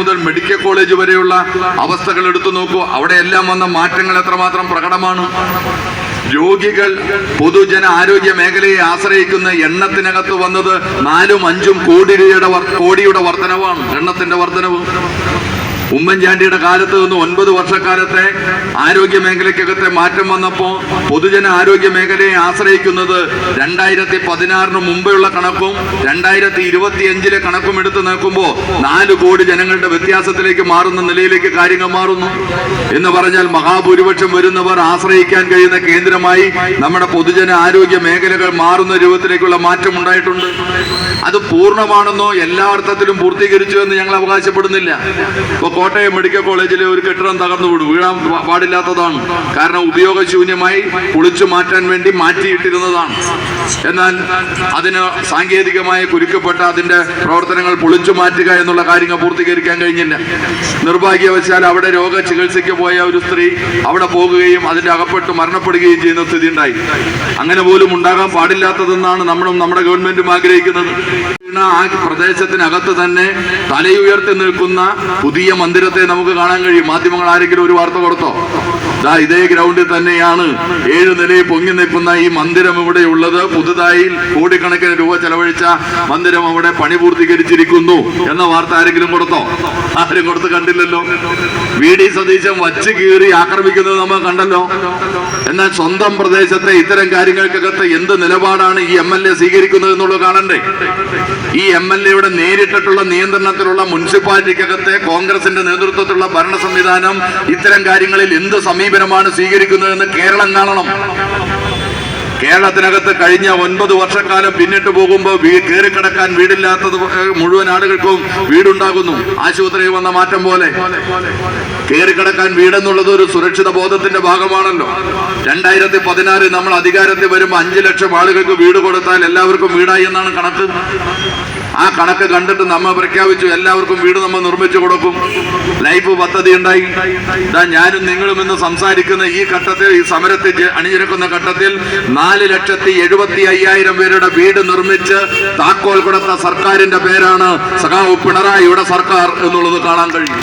മുതൽ medical college വരെയുള്ള അവസ്ഥകൾ എടുത്തു നോക്കൂ. അവിടെ എല്ലാം വന്ന മാറ്റങ്ങൾ എത്രമാത്രം പ്രകടമാണ്. രോഗികൾ പൊതുജന ആരോഗ്യ മേഖലയെ ആശ്രയിക്കുന്ന എണ്ണത്തിനകത്ത് വന്നത് നാലും അഞ്ചും കോടി രൂപയുടെ കോടിയുടെ വർധനവാണ്. എണ്ണത്തിന്റെ വർധനവ്. ഉമ്മൻചാണ്ടിയുടെ കാലത്ത് നിന്ന് ഒൻപത് വർഷക്കാലത്തെ ആരോഗ്യ മേഖലയ്ക്കകത്തെ മാറ്റം വന്നപ്പോൾ പൊതുജന ആരോഗ്യ മേഖലയെ ആശ്രയിക്കുന്നത് രണ്ടായിരത്തി പതിനാറിന് മുമ്പെയുള്ള കണക്കും രണ്ടായിരത്തി ഇരുപത്തി അഞ്ചിലെ കണക്കും എടുത്തു നോക്കുമ്പോൾ നാല് കോടി ജനങ്ങളുടെ വ്യത്യാസത്തിലേക്ക് മാറുന്ന നിലയിലേക്ക് കാര്യങ്ങൾ മാറുന്നു. എന്ന് പറഞ്ഞാൽ മഹാഭൂരിപക്ഷം വരുന്നവർ ആശ്രയിക്കാൻ കഴിയുന്ന കേന്ദ്രമായി നമ്മുടെ പൊതുജന ആരോഗ്യ മേഖലകൾ മാറുന്ന രൂപത്തിലേക്കുള്ള മാറ്റം ഉണ്ടായിട്ടുണ്ട്. അത് പൂർണമാണെന്നോ എല്ലാ അർത്ഥത്തിലും പൂർത്തീകരിച്ചു എന്ന് ഞങ്ങൾ അവകാശപ്പെടുന്നില്ല. കോട്ടയം മെഡിക്കൽ കോളേജിലെ ഒരു കെട്ടിടം തകർന്നു വിടും വീഴാൻ പാടില്ലാത്തതാണ് കാരണം ഉപയോഗശൂന്യമായി പൊളിച്ചു മാറ്റാൻ വേണ്ടി മാറ്റിയിട്ടിരുന്നതാണ്. എന്നാൽ അതിന് സാങ്കേതികമായി കുരുക്കപ്പെട്ട അതിന്റെ പ്രവർത്തനങ്ങൾ പൊളിച്ചു മാറ്റുക എന്നുള്ള കാര്യങ്ങൾ പൂർത്തീകരിക്കാൻ കഴിഞ്ഞില്ല. നിർഭാഗ്യവശാൽ അവിടെ രോഗ ചികിത്സയ്ക്ക് പോയ ഒരു സ്ത്രീ അവിടെ പോകുകയും അതിന്റെ അകപ്പെട്ട് മരണപ്പെടുകയും ചെയ്യുന്ന സ്ഥിതി ഉണ്ടായി അങ്ങനെ പോലും ഉണ്ടാകാൻ പാടില്ലാത്തതെന്നാണ് നമ്മളും നമ്മുടെ ഗവൺമെന്റും ആഗ്രഹിക്കുന്നത്. ആ പ്രദേശത്തിനകത്ത് തന്നെ തലയുയർത്തി നിൽക്കുന്ന പുതിയ മന്ദിരത്തെ നമുക്ക് കാണാൻ കഴിയും. മാധ്യമങ്ങൾ ആരെങ്കിലും ഒരു വാർത്ത കൊടുത്തോ? ഇതേ ഗ്രൗണ്ടിൽ തന്നെയാണ്. ഏഴ് നിലയിൽ പൊങ്ങി നിൽക്കുന്ന ഈ മന്ദിരം ഇവിടെ ഉള്ളത്. പുതുതായി കോടിക്കണക്കിന് രൂപ ചെലവഴിച്ച മന്ദിരം അവിടെ പണി പൂർത്തീകരിച്ചിരിക്കുന്നു എന്ന വാർത്ത ആരെങ്കിലും കൊടുത്തോ? ആരും കൊടുത്ത് കണ്ടില്ലല്ലോ. വി ഡി സതീശൻ വച്ച് കീറി ആക്രമിക്കുന്നത് നമ്മൾ കണ്ടല്ലോ. എന്നാൽ സ്വന്തം പ്രദേശത്തെ ഇത്തരം കാര്യങ്ങൾക്കകത്ത് എന്ത് നിലപാടാണ് ഈ എം എൽ എ സ്വീകരിക്കുന്നത് എന്നുള്ളത് കാണണ്ടേ? ഈ എം എൽ എയുടെ നേരിട്ടിട്ടുള്ള നിയന്ത്രണത്തിലുള്ള മുനിസിപ്പാലിറ്റിക്കകത്തെ കോൺഗ്രസിന്റെ നേതൃത്വത്തിലുള്ള ഭരണ സംവിധാനം ഇത്തരം കാര്യങ്ങളിൽ എന്ത് സമീപനമാണ് സ്വീകരിക്കുന്നതെന്ന് കേരളം കാണണം. കേരളത്തിനകത്ത് കഴിഞ്ഞ ഒൻപത് വർഷക്കാലം പിന്നിട്ട് പോകുമ്പോൾ കയറി കയറിക്കിടക്കാൻ വീടില്ലാത്തത് മുഴുവൻ ആളുകൾക്കും വീടുണ്ടാകുന്നു. ആശുപത്രിയിൽ വന്ന മാറ്റം പോലെ. കയറിക്കിടക്കാൻ വീടെന്നുള്ളത് ഒരു സുരക്ഷിത ബോധത്തിന്റെ ഭാഗമാണല്ലോ. രണ്ടായിരത്തി പതിനാറിൽ നമ്മൾ അധികാരത്തിൽ വരുമ്പോൾ അഞ്ചു ലക്ഷം ആളുകൾക്ക് വീട് കൊടുത്താൽ എല്ലാവർക്കും വീടായി എന്നാണ് കണക്ക്. ആ കണക്ക് കണ്ടിട്ട് നമ്മ പ്രഖ്യാപിച്ചു എല്ലാവർക്കും വീട് നമ്മൾ നിർമ്മിച്ചു കൊടുക്കും. ലൈഫ് പദ്ധതി ഉണ്ടായി. ഇതാ ഞാനും നിങ്ങളും ഇന്ന് സംസാരിക്കുന്ന ഈ ഘട്ടത്തിൽ ഈ സമരത്തിൽ അണിനിരക്കുന്ന ഘട്ടത്തിൽ നാല് ലക്ഷത്തി എഴുപത്തി അയ്യായിരം പേരുടെ വീട് നിർമ്മിച്ച് താക്കോൽ കൊടുത്ത സർക്കാരിന്റെ പേരാണ് സഖാവ് പിണറായിയുടെ സർക്കാർ എന്നുള്ളത് കാണാൻ കഴിയും.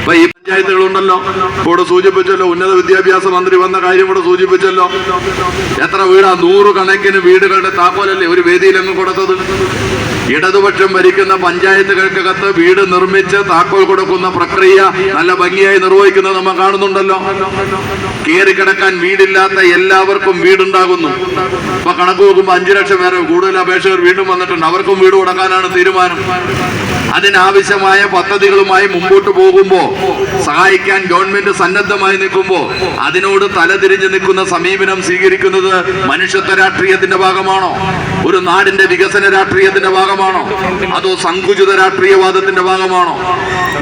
അപ്പൊ ഈ പഞ്ചായത്തുകളുണ്ടല്ലോ. ഇവിടെ സൂചിപ്പിച്ചല്ലോ ഉന്നത വിദ്യാഭ്യാസ മന്ത്രി വന്ന കാര്യം ഇവിടെ സൂചിപ്പിച്ചല്ലോ. എത്ര വീടാ? നൂറ് കണക്കിന് വീടുകളുടെ താക്കോലല്ലേ ഒരു വേദിയിൽ അങ്ങ് കൊടുത്തത്? ഇടതുപക്ഷം ഭരിക്കുന്ന പഞ്ചായത്തുകൾക്കകത്ത് വീട് നിർമ്മിച്ച് താക്കോൽ കൊടുക്കുന്ന പ്രക്രിയ നല്ല ഭംഗിയായി നിർവഹിക്കുന്നത് നമ്മൾ കാണുന്നുണ്ടല്ലോ. കയറി കിടക്കാൻ വീടില്ലാത്ത എല്ലാവർക്കും വീടുണ്ടാകുന്നു. ഇപ്പൊ കണക്ക് നോക്കുമ്പോ അഞ്ചു ലക്ഷം പേരെ കൂടുതൽ അപേക്ഷകർ വീണ്ടും വന്നിട്ടുണ്ട്. അവർക്കും വീട് കൊടുക്കാനാണ് തീരുമാനം. അതിനാവശ്യമായ പദ്ധതികളുമായി മുമ്പോട്ട് പോകുമ്പോ സഹായിക്കാൻ ഗവൺമെന്റ് സന്നദ്ധമായി നിൽക്കുമ്പോ അതിനോട് തലതിരിഞ്ഞു നിൽക്കുന്ന സമീപനം സ്വീകരിക്കുന്നത് മനുഷ്യത്വ രാഷ്ട്രീയത്തിന്റെ ഭാഗമാണോ? ഒരു നാടിന്റെ വികസന രാഷ്ട്രീയത്തിന്റെ ഭാഗമാണോ? അതോ സങ്കുചിത രാഷ്ട്രീയവാദത്തിന്റെ ഭാഗമാണോ?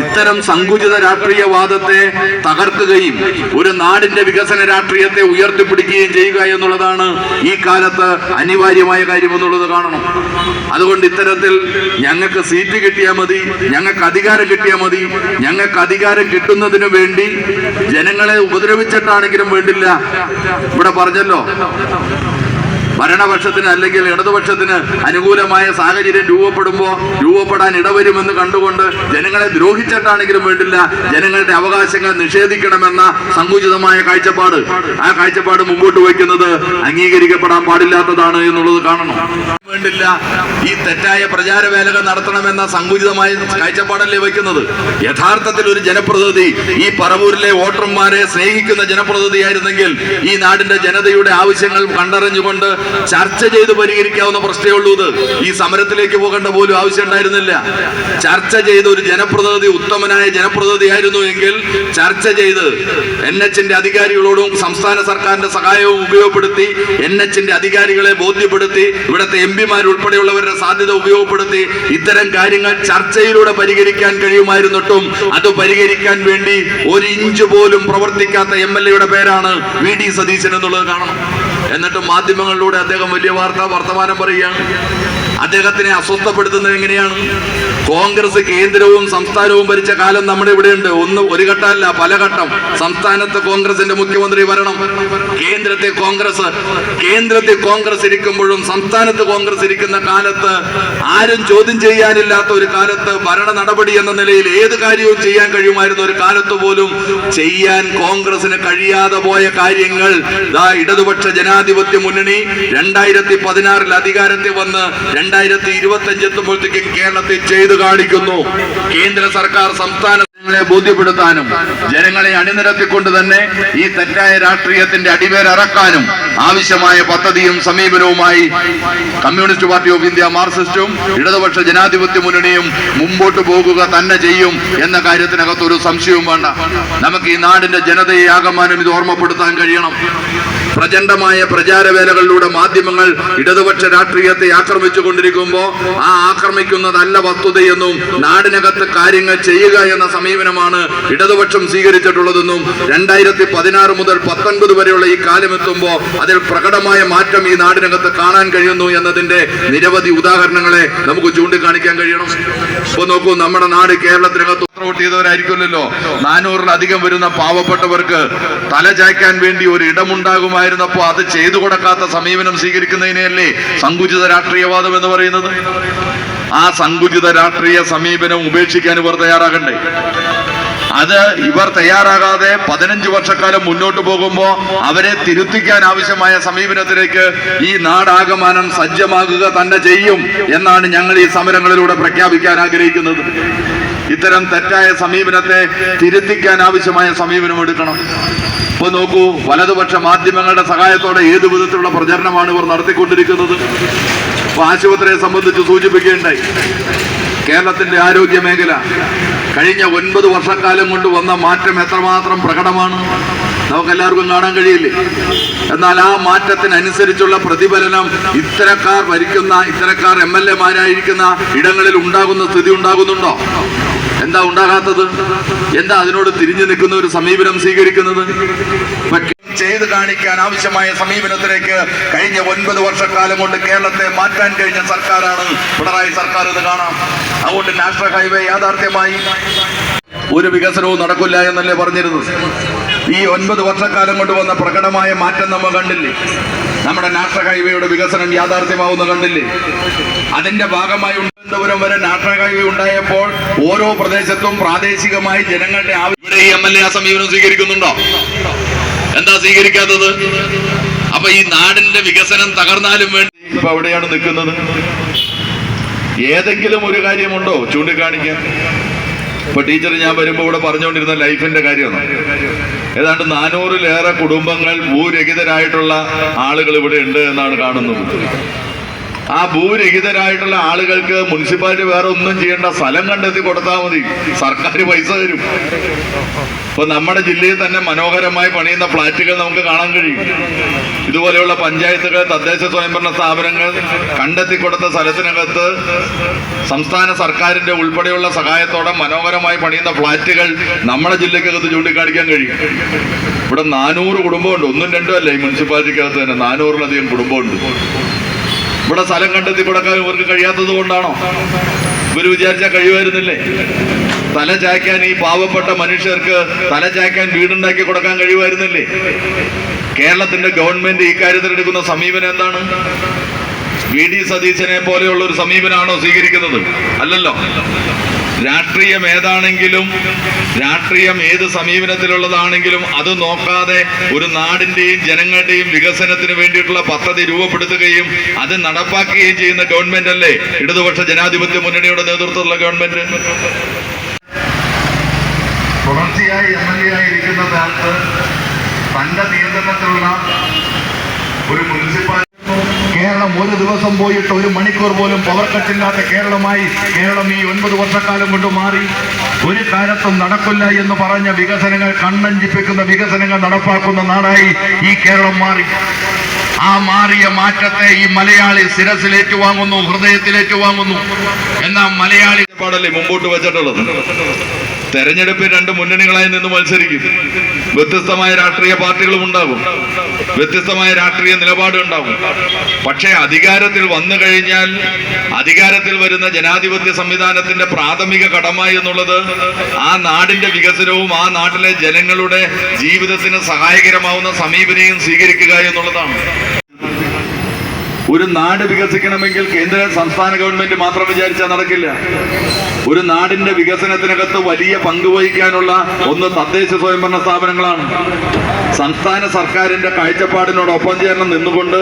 ഇത്തരം സങ്കുചിത രാഷ്ട്രീയവാദത്തെ തകർക്കുകയും ഒരു നാടിന്റെ വികസന രാഷ്ട്രീയത്തെ ഉയർത്തിപ്പിടിക്കുകയും ചെയ്യുക എന്നുള്ളതാണ് ഈ കാലത്ത് അനിവാര്യമായ കാര്യം എന്നുള്ളത് കാണണം. അതുകൊണ്ട് ഇത്തരത്തിൽ ഞങ്ങൾക്ക് സീറ്റ് കിട്ടിയാൽ മതി. ഞങ്ങൾക്ക് അധികാരം കിട്ടിയാൽ മതി. ഞങ്ങൾക്ക് അധികാരം കിട്ടുന്നതിന് വേണ്ടി ജനങ്ങളെ ഉപദ്രവിച്ചിട്ടാണെങ്കിലും വേണ്ടില്ല. ഇവിടെ പറഞ്ഞല്ലോ. ഭരണപക്ഷത്തിന് അല്ലെങ്കിൽ ഇടതുപക്ഷത്തിന് അനുകൂലമായ സാഹചര്യം രൂപപ്പെടുമ്പോൾ രൂപപ്പെടാൻ ഇടവരുമെന്ന് കണ്ടുകൊണ്ട് ജനങ്ങളെ ദ്രോഹിച്ചിട്ടാണെങ്കിലും വേണ്ടില്ല. ജനങ്ങളുടെ അവകാശങ്ങൾ നിഷേധിക്കണമെന്ന സങ്കുചിതമായ കാഴ്ചപ്പാട് ആ കാഴ്ചപ്പാട് മുമ്പോട്ട് വയ്ക്കുന്നത് അംഗീകരിക്കപ്പെടാൻ പാടില്ലാത്തതാണ് എന്നുള്ളത് കാണണം. വേണ്ടില്ല. ഈ തെറ്റായ പ്രചാരവേലകൾ നടത്തണമെന്ന സങ്കുചിതമായ കാഴ്ചപ്പാടല്ലേ വയ്ക്കുന്നത്? യഥാർത്ഥത്തിൽ ഒരു ജനപ്രതിനിധി ഈ പറവൂരിലെ വോട്ടർമാരെ സ്നേഹിക്കുന്ന ജനപ്രതിനിധിയായിരുന്നെങ്കിൽ ഈ നാടിന്റെ ജനതയുടെ ആവശ്യങ്ങൾ കണ്ടറിഞ്ഞുകൊണ്ട് ചർച്ച ചെയ്ത് പരിഹരിക്കാവുന്ന പ്രശ്നമേ ഉള്ളൂ ഇത്. ഈ സമരത്തിലേക്ക് പോകേണ്ട പോലും ആവശ്യം ഉണ്ടായിരുന്നില്ല. ചർച്ച ചെയ്ത് ഒരു ജനപ്രതിനിധി ഉത്തമനായ ജനപ്രതിനിധി ആയിരുന്നു എങ്കിൽ ചർച്ച ചെയ്ത് എൻ എച്ചിന്റെ അധികാരികളോടും സംസ്ഥാന സർക്കാരിന്റെ സഹായവും ഉപയോഗപ്പെടുത്തി എൻ എച്ചിന്റെ അധികാരികളെ ബോധ്യപ്പെടുത്തി ഇവിടുത്തെ എം പിമാരുൾപ്പെടെയുള്ളവരുടെ സാധ്യത ഉപയോഗപ്പെടുത്തി ഇത്തരം കാര്യങ്ങൾ ചർച്ചയിലൂടെ പരിഹരിക്കാൻ കഴിയുമായിരുന്നിട്ടും അത് പരിഹരിക്കാൻ വേണ്ടി ഒരു ഇഞ്ച് പോലും പ്രവർത്തിക്കാത്ത എം എൽ എയുടെ പേരാണ് വി ഡി സതീശൻ എന്നുള്ളത് കാണണം എന്നിട്ട് മാധ്യമങ്ങളിലൂടെ അദ്ദേഹം വലിയ വാർത്ത വർത്തമാനം പറയുകയാണ്. അദ്ദേഹത്തിനെ അസ്വസ്ഥപ്പെടുത്തുന്നത് എങ്ങനെയാണ്? കോൺഗ്രസ് കേന്ദ്രവും സംസ്ഥാനവും ഭരിച്ച കാലം നമ്മുടെ ഇവിടെയുണ്ട്. ഒന്ന് ഒരു ഘട്ടമല്ല പല ഘട്ടം. സംസ്ഥാനത്ത് കോൺഗ്രസിന്റെ മുഖ്യമന്ത്രി വരണം. കേന്ദ്രത്തെ കോൺഗ്രസ്. കേന്ദ്രത്തിൽ കോൺഗ്രസ് ഇരിക്കുമ്പോഴും സംസ്ഥാനത്ത് കോൺഗ്രസ് ഇരിക്കുന്ന കാലത്ത് ആരും ചോദ്യം ചെയ്യാനില്ലാത്ത ഒരു കാലത്ത് ഭരണ നടപടി എന്ന നിലയിൽ ഏത് കാര്യവും ചെയ്യാൻ കഴിയുമായിരുന്ന ഒരു കാലത്ത് പോലും ചെയ്യാൻ കോൺഗ്രസിന് കഴിയാതെ പോയ കാര്യങ്ങൾ ഇടതുപക്ഷ ജനാധിപത്യ മുന്നണി രണ്ടായിരത്തി പതിനാറിൽ അധികാരത്തിൽ വന്ന് രണ്ടായിരത്തി ഇരുപത്തി അഞ്ച് എത്തുമ്പോഴത്തേക്കും കേരളത്തിൽ ചെയ്തു കാണിക്കുന്നു. കേന്ദ്ര സർക്കാർ സംസ്ഥാന ജനങ്ങളെ ബോധ്യപ്പെടുത്താനും ജനങ്ങളെ അണിനിരത്തിക്കൊണ്ട് തന്നെ ഈ തെറ്റായ രാഷ്ട്രീയത്തിന്റെ അടിവേരക്കാനും ആവശ്യമായ പദ്ധതിയും സമീപനവുമായി കമ്മ്യൂണിസ്റ്റ് പാർട്ടി ഓഫ് ഇന്ത്യ മാർക്സിസ്റ്റും ഇടതുപക്ഷ ജനാധിപത്യ മുന്നണിയും മുമ്പോട്ട് പോകുക തന്നെ ചെയ്യും എന്ന കാര്യത്തിനകത്ത് ഒരു സംശയവും വേണ്ട. നമുക്ക് ഈ നാടിന്റെ ജനതയെ ആകമാനം ഇത് ഓർമ്മപ്പെടുത്താൻ കഴിയണം. പ്രചണ്ഡമായ പ്രചാരവേലകളിലൂടെ മാധ്യമങ്ങൾ ഇടതുപക്ഷ രാഷ്ട്രീയത്തെ ആക്രമിച്ചു കൊണ്ടിരിക്കുമ്പോൾ ആ ആക്രമിക്കുന്നതല്ല വസ്തുതയെന്നും നാടിനകത്ത് കാര്യങ്ങൾ ചെയ്യുക എന്ന സമീപനമാണ് ഇടതുപക്ഷം സ്വീകരിച്ചിട്ടുള്ളതെന്നും രണ്ടായിരത്തി പതിനാറ് മുതൽ പത്തൊൻപത് വരെയുള്ള ഈ കാലം എത്തുമ്പോൾ അതിൽ പ്രകടമായ മാറ്റം ഈ നാടിനകത്ത് കാണാൻ കഴിയുന്നു എന്നതിന്റെ നിരവധി ഉദാഹരണങ്ങളെ നമുക്ക് ചൂണ്ടിക്കാണിക്കാൻ കഴിയണം. ഇപ്പൊ നോക്കൂ നമ്മുടെ നാട് കേരളത്തിനകത്ത് വോട്ട് ചെയ്തവരായിരിക്കുമല്ലോ നാനൂറിലധികം വരുന്ന പാവപ്പെട്ടവർക്ക് തല ചായ്ക്കാൻ വേണ്ടി ഒരു ഇടമുണ്ടാകുമായിരുന്നപ്പോ അത് ചെയ്തു കൊടുക്കാത്ത സമീപനം സ്വീകരിക്കുന്നതിനെയല്ലേ സങ്കുചിത രാഷ്ട്രീയവാദം എന്ന് പറയുന്നത്? ആ സങ്കുചിത രാഷ്ട്രീയ സമീപനം ഉപേക്ഷിക്കാൻ ഇവർ തയ്യാറാകണ്ടേ? അത് ഇവർ തയ്യാറാകാതെ പതിനഞ്ച് വർഷക്കാലം മുന്നോട്ട് പോകുമ്പോൾ അവരെ തിരുത്തിക്കാൻ ആവശ്യമായ സമീപനത്തിലേക്ക് ഈ നാടാകമാനം സജ്ജമാകുക തന്നെ ചെയ്യും എന്നാണ് ഞങ്ങൾ ഈ സമരങ്ങളിലൂടെ പ്രഖ്യാപിക്കാൻ ആഗ്രഹിക്കുന്നത്. ഇത്തരം തെറ്റായ സമീപനത്തെ തിരുത്തിക്കാൻ ആവശ്യമായ സമീപനം എടുക്കണം. ഇപ്പൊ നോക്കൂ വലതുപക്ഷ മാധ്യമങ്ങളുടെ സഹായത്തോടെ ഏതു വിധത്തിലുള്ള പ്രചരണമാണ് ഇവർ നടത്തിക്കൊണ്ടിരിക്കുന്നത്? ആശുപത്രിയെ സംബന്ധിച്ച് സൂചിപ്പിക്കുകയുണ്ടായി. കേരളത്തിന്റെ ആരോഗ്യ മേഖല കഴിഞ്ഞ ഒൻപത് വർഷക്കാലം കൊണ്ട് വന്ന മാറ്റം എത്രമാത്രം പ്രകടമാണ്? നമുക്ക് എല്ലാവർക്കും കാണാൻ കഴിയില്ലേ? എന്നാൽ ആ മാറ്റത്തിനനുസരിച്ചുള്ള പ്രതിഫലനം ഇത്തരക്കാർ ഭരിക്കുന്ന ഇത്തരക്കാർ എം എൽ എമാരായിരിക്കുന്ന ഇടങ്ങളിൽ ഉണ്ടാകുന്ന സ്ഥിതി ഉണ്ടാകുന്നുണ്ടോ? എന്താ ഉണ്ടാകാത്തത്? എന്താ അതിനോട് തിരിഞ്ഞു നിൽക്കുന്ന ഒരു സമീപനം സ്വീകരിക്കുന്നത്? ചെയ്ത് കാണിക്കാൻ ആവശ്യമായ സമീപനത്തിലേക്ക് കഴിഞ്ഞ ഒൻപത് വർഷക്കാലം കൊണ്ട് കേരളത്തെ മാറ്റാൻ കഴിഞ്ഞ സർക്കാരാണ് പിണറായി സർക്കാർ എന്ന് കാണാം. അതുകൊണ്ട് നാഷണൽ ഹൈവേ യാഥാർത്ഥ്യമായി ഒരു വികസനവും നടക്കില്ല എന്നല്ലേ പറഞ്ഞിരുന്നത്. ഈ ഒൻപത് വർഷക്കാലം കൊണ്ട് വന്ന പ്രകടമായ മാറ്റം നമ്മൾ കണ്ടില്ലേ? നമ്മുടെ നാഷണൽ ഹൈവേയുടെ വികസനം യാഥാർത്ഥ്യമാവുന്ന കണ്ടില്ലേ? അതിന്റെ ഭാഗമായി തിരുവനന്തപുരം വരെ നാഷണൽ ഹൈവേ ഉണ്ടായപ്പോൾ ഓരോ പ്രദേശത്തും പ്രാദേശികമായി ജനങ്ങളുടെ ആവശ്യം ഈ എം എൽ എ ആ സമീപനം സ്വീകരിക്കുന്നുണ്ടോ? എന്താ സ്വീകരിക്കാത്തത്? അപ്പൊ ഈ നാടിന്റെ വികസനം തകർന്നാലും വേണ്ടി ഇപ്പൊ അവിടെയാണ് നിൽക്കുന്നത്. ഏതെങ്കിലും ഒരു കാര്യമുണ്ടോ ചൂണ്ടിക്കാണിക്കാൻ? ഇപ്പൊ ടീച്ചർ ഞാൻ വരുമ്പോ ഇവിടെ പറഞ്ഞുകൊണ്ടിരുന്ന ലൈഫിന്റെ കാര്യമാണ്. ഏതാണ്ട് നാനൂറിലേറെ കുടുംബങ്ങൾ ഭൂരഹിതരായിട്ടുള്ള ആളുകൾ ഇവിടെ ഉണ്ട് എന്നാണ് കാണുന്നത്. ആ ഭൂരഹിതരായിട്ടുള്ള ആളുകൾക്ക് മുനിസിപ്പാലിറ്റി വേറെ ഒന്നും ചെയ്യേണ്ട സ്ഥലം കണ്ടെത്തി കൊടുത്താൽ മതി. സർക്കാർ പൈസ തരും. ഇപ്പൊ നമ്മുടെ ജില്ലയിൽ തന്നെ മനോഹരമായി പണിയുന്ന ഫ്ളാറ്റുകൾ നമുക്ക് കാണാൻ കഴിയും. ഇതുപോലെയുള്ള പഞ്ചായത്തുകൾ തദ്ദേശ സ്വയംഭരണ സ്ഥാപനങ്ങൾ കണ്ടെത്തി കൊടുത്ത സ്ഥലത്തിനകത്ത് സംസ്ഥാന സർക്കാരിന്റെ ഉൾപ്പെടെയുള്ള സഹായത്തോടെ മനോഹരമായി പണിയുന്ന ഫ്ളാറ്റുകൾ നമ്മുടെ ജില്ലക്കകത്ത് ചൂണ്ടിക്കാണിക്കാൻ കഴിയും. ഇവിടെ നാനൂറ് കുടുംബമുണ്ട്. ഒന്നും രണ്ടും അല്ല ഈ മുനിസിപ്പാലിറ്റിക്കകത്ത് തന്നെ നാനൂറിലധികം കുടുംബമുണ്ട്. ഇവിടെ സ്ഥലം കണ്ടെത്തി കൊടുക്കാൻ ഇവർക്ക് കഴിയാത്തത് കൊണ്ടാണോ? ഇവർ വിചാരിച്ചാൽ കഴിയുമായിരുന്നില്ലേ? തല ചായ്ക്കാൻ ഈ പാവപ്പെട്ട മനുഷ്യർക്ക് തല ചായ്ക്കാൻ വീടുണ്ടാക്കി കൊടുക്കാൻ കഴിയുമായിരുന്നില്ലേ? കേരളത്തിന്റെ ഗവൺമെന്റ് ഇക്കാര്യത്തിൽ എടുക്കുന്ന സമീപനം എന്താണ്? വി. ഡി. സതീശനെ പോലെയുള്ള ഒരു സമീപനമാണോ സ്വീകരിക്കുന്നത്? അല്ലല്ലോ. രാഷ്ട്രീയം ഏതാണെങ്കിലും രാഷ്ട്രീയം ഏത് സമീപനത്തിലുള്ളതാണെങ്കിലും അത് നോക്കാതെ ഒരു നാടിന്റെയും ജനങ്ങളുടെയും വികസനത്തിന് വേണ്ടിയിട്ടുള്ള പദ്ധതി രൂപപ്പെടുത്തുകയും അത് നടപ്പാക്കുകയും ചെയ്യുന്ന ഗവൺമെന്റ് അല്ലേ? ഇടതുപക്ഷ ജനാധിപത്യ മുന്നണിയുടെ നേതൃത്വത്തിലുള്ള ഗവൺമെന്റ്. തുടർച്ചയായി എം എൽ എ ആയിരിക്കുന്ന കാലത്ത് തന്റെ നിയന്ത്രണത്തിലുള്ള ഒരു മുനിസിപ്പാലിറ്റി കേരളം ഒരു ദിവസം പോയിട്ട് ഒരു മണിക്കൂർ പോലും പവർ കട്ടില്ലാത്ത കേരളമായി കേരളം ഈ ഒൻപത് വർഷക്കാലം കൊണ്ട് മാറി. ഒരു കാലത്തും നടക്കില്ല എന്ന് പറഞ്ഞ വികസനങ്ങൾ കണ്ണഞ്ചിപ്പിക്കുന്ന വികസനങ്ങൾ നടപ്പാക്കുന്ന നാടായി ഈ കേരളം മാറി. ആ മാറിയ മാറ്റത്തെ ഈ മലയാളി ശിരസിലേക്ക് വാങ്ങുന്നു ഹൃദയത്തിലേക്ക് വാങ്ങുന്നു. എന്നാൽ മലയാളി പാടല്ലേ മുമ്പോട്ട് വെച്ചിട്ടുള്ളത്? തെരഞ്ഞെടുപ്പിൽ രണ്ട് മുന്നണികളായി നിന്ന് മത്സരിക്കും. വ്യത്യസ്തമായ രാഷ്ട്രീയ പാർട്ടികളും ഉണ്ടാകും. വ്യത്യസ്തമായ രാഷ്ട്രീയ നിലപാട് ഉണ്ടാകും. പക്ഷേ അധികാരത്തിൽ വന്നു കഴിഞ്ഞാൽ അധികാരത്തിൽ വരുന്ന ജനാധിപത്യ സംവിധാനത്തിന്റെ പ്രാഥമിക കടമ എന്നുള്ളത് ആ നാടിന്റെ വികസനവും ആ നാട്ടിലെ ജനങ്ങളുടെ ജീവിതത്തിന് സഹായകരമാവുന്ന സമീപനയും സ്വീകരിക്കുക എന്നുള്ളതാണ്. ഒരു നാട് വികസിക്കണമെങ്കിൽ കേന്ദ്ര സംസ്ഥാന ഗവൺമെന്റ് മാത്രം വിചാരിച്ചാൽ നടക്കില്ല. ഒരു നാടിന്റെ വികസനത്തിനകത്ത് വലിയ പങ്ക് വഹിക്കാനുള്ള ഒന്ന് തദ്ദേശ സ്വയംഭരണ സ്ഥാപനങ്ങളാണ്. സംസ്ഥാന സർക്കാരിന്റെ കാഴ്ചപ്പാടിനോടൊപ്പം ചേർന്ന് നിന്നുകൊണ്ട്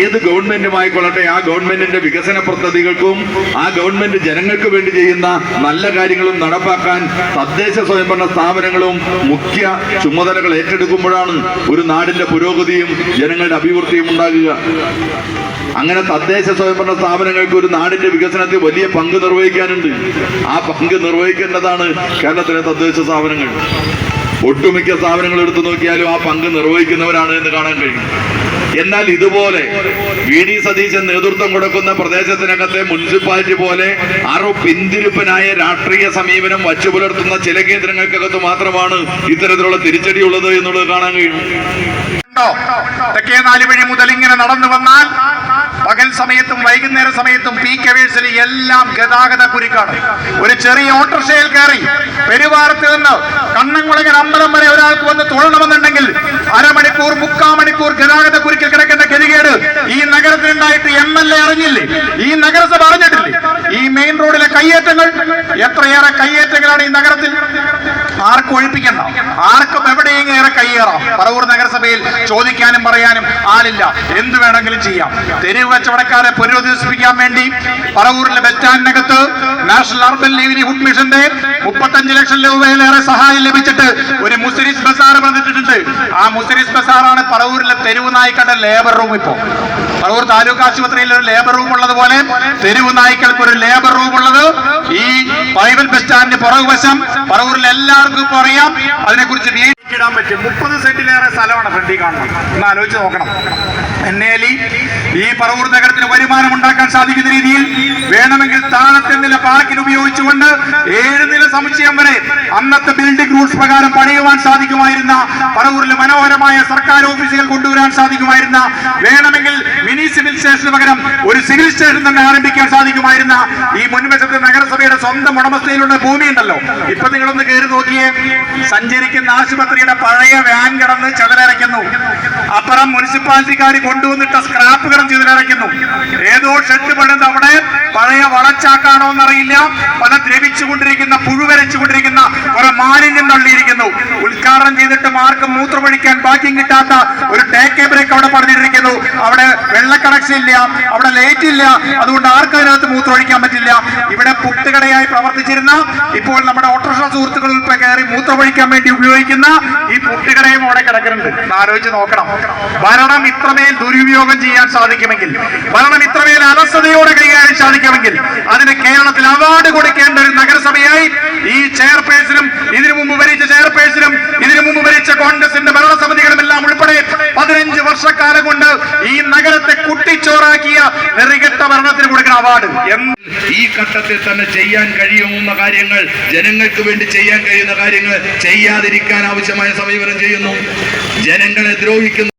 ഏത് ഗവൺമെന്റുമായിക്കൊള്ളട്ടെ ആ ഗവൺമെന്റിന്റെ വികസന പദ്ധതികൾക്കും ആ ഗവൺമെന്റ് ജനങ്ങൾക്ക് വേണ്ടി ചെയ്യുന്ന നല്ല കാര്യങ്ങളും നടപ്പാക്കാൻ തദ്ദേശ സ്വയംഭരണ സ്ഥാപനങ്ങളും മുഖ്യ ചുമതലകൾ ഏറ്റെടുക്കുമ്പോഴാണ് ഒരു നാടിന്റെ പുരോഗതിയും ജനങ്ങളുടെ അഭിവൃദ്ധിയും ഉണ്ടാകുക. അങ്ങനെ തദ്ദേശ സ്വയംഭരണ സ്ഥാപനങ്ങൾക്ക് ഒരു നാടിന്റെ വികസനത്തിൽ വലിയ പങ്ക് നിർവഹിക്കാനുണ്ട്. ആ പങ്ക് നിർവഹിക്കേണ്ടതാണ് കേരളത്തിലെ തദ്ദേശ സ്ഥാപനങ്ങൾ. ഒട്ടുമിക്ക സ്ഥാപനങ്ങൾ എടുത്തു നോക്കിയാലും ആ പങ്ക് നിർവഹിക്കുന്നവരാണ് എന്ന് കാണാൻ കഴിയും. എന്നാൽ ഇതുപോലെ വി ഡി സതീശൻ നേതൃത്വം കൊടുക്കുന്ന പ്രദേശത്തിനകത്തെ മുനിസിപ്പാലിറ്റി പോലെ ആറോ പിന്തിരിപ്പനായ രാഷ്ട്രീയ സമീപനം വച്ചു പുലർത്തുന്ന ചില കേന്ദ്രങ്ങൾക്കകത്ത് മാത്രമാണ് ഇത്തരത്തിലുള്ള തിരിച്ചടിയുള്ളത് എന്നുള്ളത് കാണാൻ കഴിയും. തെക്കേ നാലുവഴി മുതൽ ഇങ്ങനെ നടന്നു വന്നാൽ പകൽ സമയത്തും വൈകുന്നേര സമയത്തും പീക്ക് അവേഴ്സിൽ എല്ലാം ഗതാഗത കുരുക്കാണ്. ഒരു ചെറിയ ഓട്ടോറിക്ഷയിൽ കയറി പെരുവാരത്ത് നിന്ന് കണ്ണംകുളങ്ങൻ അമ്പലം വരെ ഒരാൾക്ക് വന്ന് തൊഴണമെന്നുണ്ടെങ്കിൽ അരമണിക്കൂർ മുക്കാ മണിക്കൂർ ഗതാഗത കുരുക്കിൽ കിടക്കേണ്ട ഗതികേട് ഈ നഗരത്തിലുണ്ടായിട്ട് എം എൽ എ അറിഞ്ഞില്ലേ? ഈ നഗരസഭ അറിഞ്ഞിട്ടില്ലേ? ഈ മെയിൻ റോഡിലെ കയ്യേറ്റങ്ങൾ എത്രയേറെ കയ്യേറ്റങ്ങളാണ് ഈ നഗരത്തിൽ? ആർക്കും ഒഴിപ്പിക്കണ്ട ആർക്കും എവിടെയും ഏറെ കയ്യേറാം. പറവൂർ നഗരസഭയിൽ ചോദിക്കാനും പറയാനും ആളില്ല. എന്ത് വേണമെങ്കിലും ചെയ്യാം. തെരുവ് കച്ചവടക്കാരെ പുനരുദ്ധിപ്പിക്കാൻ വേണ്ടി പറവൂരിലെ ബെറ്റാനകത്ത് നാഷണൽ അർബൻ ലൈവ്ലിഹുഡ് മിഷന്റെ മുപ്പത്തഞ്ച് ലക്ഷം രൂപയിലേറെ സഹായം ലഭിച്ചിട്ട് ഒരു മുസ്ലിസ് ബസാർ വന്നിട്ടുണ്ട് ആ മുസ്ലിസ് ബസാറാണ് പറവൂരിലെ തെരുവ് നായിക്കട്ടെ ലേബർ റൂം ഇപ്പോ പറവൂർ താലൂക്ക് ആശുപത്രിയിൽ ഒരു ലേബർ റൂം ഉള്ളതുപോലെ തെരുവ് നായ്ക്കൾക്ക് ഒരു ലേബർ റൂം ഉള്ളത്. ഈ പ്രൈവറ്റ് ബസ് സ്റ്റാൻഡിന് പുറകുവശം പറവൂരിൽ എല്ലാവർക്കും ഇപ്പൊ അറിയാം. അതിനെക്കുറിച്ച് ഇടാൻ പറ്റും. മുപ്പത് സെന്റിലേറെ സ്ഥലമാണ് ഫ്രണ്ടിൽ കാണുന്നത്. ഒന്ന് ആലോചിച്ച് നോക്കണം. എന്നേലി ഈ പറവൂർ നഗരത്തിന് വരുമാനം ഉണ്ടാക്കാൻ സാധിക്കുന്ന രീതിയിൽ വേണമെങ്കിൽ താഴത്തെ നില പാർക്കിൽ ഉപയോഗിച്ചുകൊണ്ട് ഏഴ് നില സമുച്ചയം വരെ അന്നത്തെ ബിൽഡിംഗ് റൂൾസ് പ്രകാരം പണിയുവാൻ സാധിക്കുമായിരുന്ന പറവൂരിലെ മനോഹരമായ സർക്കാർ ഓഫീസുകൾ കൊണ്ടുവരാൻ സിവിൽ സ്റ്റേഷന് പകരം ഒരു സിവിൽ സ്റ്റേഷൻ തന്നെ ആരംഭിക്കാൻ സാധിക്കുമായിരുന്ന ഈ മുൻവശത്ത് നഗരസഭയുടെ സ്വന്തം ഉടമസ്ഥയിലുള്ള ഭൂമി ഉണ്ടല്ലോ ഇപ്പൊ നിങ്ങളൊന്ന് കയറി നോക്കിയേ. സഞ്ചരിക്കുന്ന ആശുപത്രിയുടെ പഴയ വാൻ കിടന്ന് ചതിലരയ്ക്കുന്നു അപ്പുറം മുനിസിപ്പാലിറ്റിക്കാർ കൊണ്ടുവന്നിട്ട സ്ക്രാപ്പ് കിടന്ന് ചതിലരയ്ക്കുന്നു ഏതോ ഷെഡ് പണിത് അവിടെ പഴയ വളച്ചാക്കാണോ എന്നറിയില്ല. പല ദ്രവിച്ചുകൊണ്ടിരിക്കുന്ന പുഴുവരച്ചുകൊണ്ടിരിക്കുന്ന കുറെ മാലിന്യം തള്ളിയിരിക്കുന്നു. ഉദ്ഘാടനം ചെയ്തിട്ട് മാർക്ക് മൂത്രമൊഴിക്കാൻ ഭാഗ്യം കിട്ടാത്ത ഒരു ടേക്ക് ബ്രേക്ക് അവിടെ പറഞ്ഞിട്ടിരിക്കുന്നു അവിടെ വെള്ള കണക്ഷൻ ഇല്ല. അവിടെ ലൈറ്റ് ഇല്ല. അതുകൊണ്ട് ആർക്കും അതിനകത്ത് മൂത്രമൊഴിക്കാൻ പറ്റില്ല. ഇവിടെ പുട്ടുകടയായി പ്രവർത്തിച്ചിരുന്ന ഇപ്പോൾ നമ്മുടെ ഓട്ടോറിക്ഷ സുഹൃത്തുക്കൾ ഉൾപ്പെടെ കയറി മൂത്രമൊഴിക്കാൻ വേണ്ടി ഉപയോഗിക്കുന്ന ഈ പുട്ടുകടയും അവിടെ കിടക്കുന്നുണ്ട്. ആലോചിച്ച് നോക്കണം. ഭരണം ഇത്രമേൽ ദുരുപയോഗം ചെയ്യാൻ സാധിക്കുമെങ്കിൽ ഭരണം ഇത്രമേൽ അലസതയോടെ കൈകാര്യം സാധിക്കുമെങ്കിൽ അതിന് കേരളത്തിൽ അവാർഡ് കൊടുക്കേണ്ട ഒരു നഗരസഭയായി ഈ ചെയർപേഴ്സണും ഇതിനു മുമ്പ് ഭരിച്ച ചെയർപേഴ്സണും ഇതിനു മുമ്പ് ഭരിച്ച കോൺഗ്രസിന്റെ ഭരണസമിതികളും എല്ലാം ഉൾപ്പെടെ പതിനഞ്ച് വർഷക്കാലം കൊണ്ട് ഈ നഗരത്തെ കുട്ടിച്ചോറാക്കിയ നെറികെട്ട ഭരണത്തിന് കൊടുക്കുന്ന അവാർഡ്. ഈ ഘട്ടത്തിൽ തന്നെ ചെയ്യാൻ കഴിയുന്ന കാര്യങ്ങൾ ജനങ്ങൾക്ക് വേണ്ടി ചെയ്യാൻ കഴിയുന്ന കാര്യങ്ങൾ ചെയ്യാതിരിക്കാൻ ആവശ്യമായ സമീപനം ചെയ്യുന്നു. ജനങ്ങളെ ദ്രോഹിക്കുന്ന.